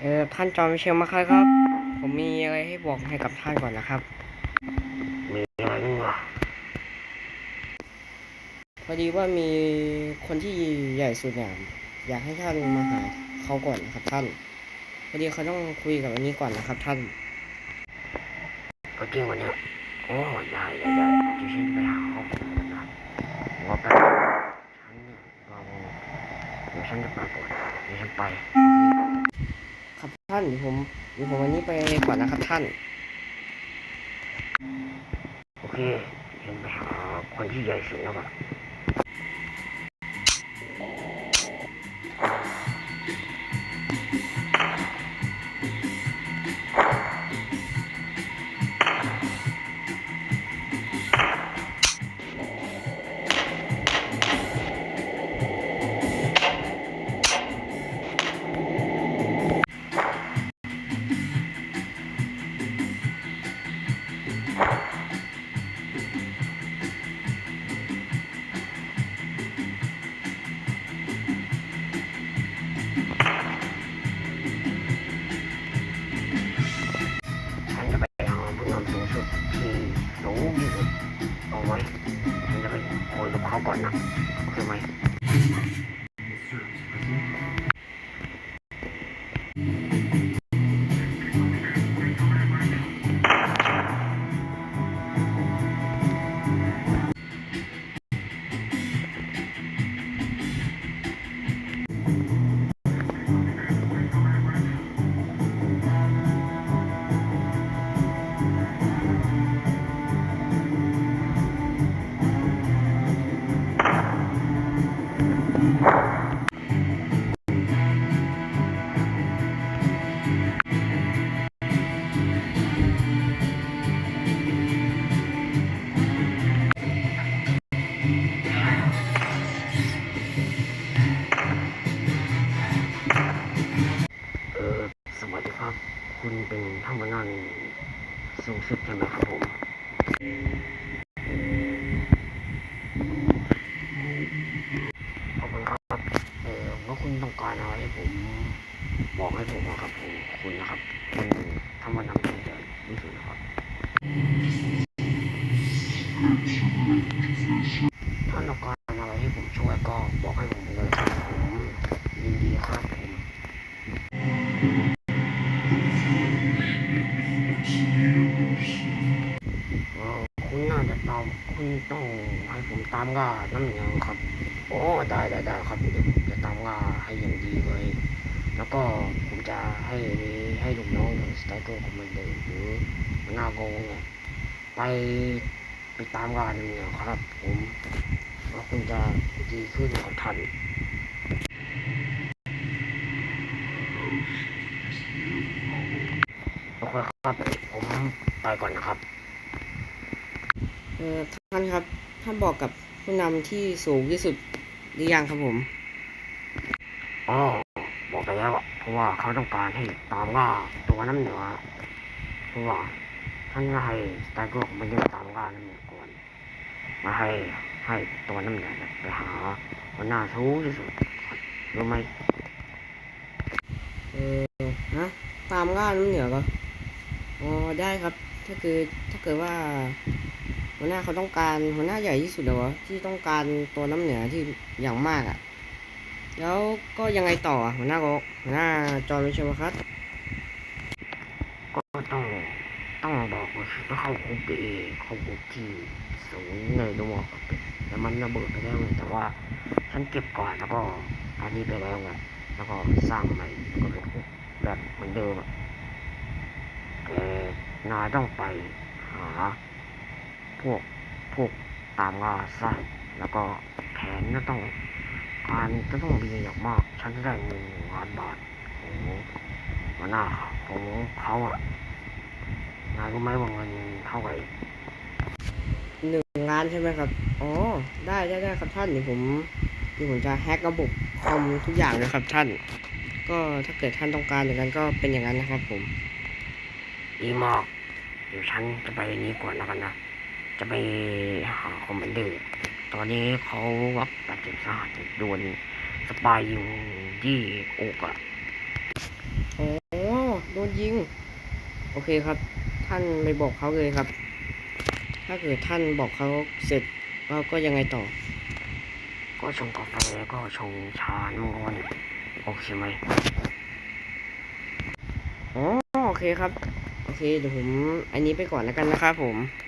เออท่านจอห์นมิเชลมาครับครับ ผมมีอะไรให้บอกให้กับท่านก่อนนะครับ มีอะไรบ้างวะพอดีว่ามีคนที่ใหญ่สุดเนี่ยอยากให้ท่านมาหาเขาก่อนนะครับ ท่าน พอดีเขาต้องคุยกับอันนี้ก่อนนะครับ ท่านก็จริงวันนี้โอ้ได้ได้ได้เดี๋ยวฉันจะไปหาเขาก่อนนะว่าแป๊บฉันเนี่ยเราเดี๋ยวฉันจะไปก่อนเดี๋ยวฉันไปครับ ท่านเดี๋ยวผมเดี๋ยวผมวันนี้ไปก่อนนะครับท่าน โอเคฉันไปหาคนที่ใหญ่สุดแล้วก่อน ที่สูงที่สุดเอาไว้มันจะไปคุยกับเขาก่อนนะโอเคไหม เป็นท่านผู้นำสูงสุดใช่ไหมครับผมขอบคุณครับเออว่าคุณต้องการอะไรให้ผมบอกให้ผมนะครับผมคุณนะครับเป็นท่านผู้นำที่ใหญ่ที่สุดนะครับถ้าต้องการอะไรให้ผมช่วยก็บอกให้ผมเลยครับผมยินดีครับผม ตามคุณต้องให้ผมตามล่าน้ำเหนียวครับโอ้ได้ได้ได้ครับเดี๋ยวผมจะตามล่าให้อย่างดีเลย แล้วก็ผมจะให้ให้ลูกน้องอย่างสไตเกอร์คอมมานเดอร์หรือหัวหน้าโกงเนี่ยไปไปตามล่าน้ำเหนียวครับ ผมแล้วคุณจะดีขึ้นกับท่านโอเคครับผมไปก่อนนะครับ ท่านครับ ท่านบอกกับผู้นำที่สูงที่สุดหรือยังครับผมอ๋อบอกไปแล้วอะเพราะว่าเขาต้องการให้ตามล่าตัวน้ำเหนือเพราะว่าท่านก็ให้สไตล์ก็มันยังตามล่าน้ำเหนือก่อนมาให้ให้ตัวน้ำเหนือเนี่ยไปหาวันหน้าทูที่สุดรู้ไหมเออฮะตามล่าน้ำเหนือก็อ๋อได้ครับ ถ้าคือถ้าเกิดว่า หัวหน้าเขาต้องการหัวหน้าใหญ่ที่สุดเหรอที่ต้องการตัวน้ำเหนือที่อย่างมากอะ่ะ แล้วก็ยังไงต่อหัวหน้าก็หัวหน้าจอร์นวิชวคัสก็ต้องต้องบอกว่าเขาคุกเองเขาคุกที่สูงเลยดวงแล้วมันระเบิดไปแล้วไงแต่ว่าฉันเก็บก่อนแล้วก็อันนี้ไปแล้วไงแล้วก็สร้างใหม่ก็เป็นคุกแบบเหมือนเดิมอะแต่นายต้องไปหา พวกพวกตามล่าสัตว์แล้วก็แผนก็ต้องการจะต้องมีอย่างมาก ฉันจะได้เงินหนึ่งล้านบาทของหัวหน้าของเขาอะนายรู้ไหมว่าเงินเท่าไหร่หนึ่งล้านใช่ไหมครับ อ๋อ ได้ได้ได้ครับท่านเดี๋ยวผมเดี๋ยวผมจะแฮกระบบคอมทุกอย่างเลยครับท่าน ก็ถ้าเกิดท่านต้องการอย่างนั้นก็เป็นอย่างนั้นนะครับผม ดีมาก เดี๋ยวฉันจะไปนี้ก่อนแล้วกันนะ จะไปหาคอมมานเดอร์ ตอนนี้เขาวับบาดเจ็บสาหัสโดนสปายยิงที่อกอะอ๋อนยิง โอเคครับ ท่านไปบอกเขาเลยครับ ถ้าเกิดท่านบอกเขาเสร็จเราก็ยังไงต่อ ก็ชงกาแฟแล้วก็ชงชาน้ำร้อนโอเคไหมอ๋อโอเคครับ โอเคเดี๋ยวผม อันนี้ไปก่อนแล้วกันนะครับผมโ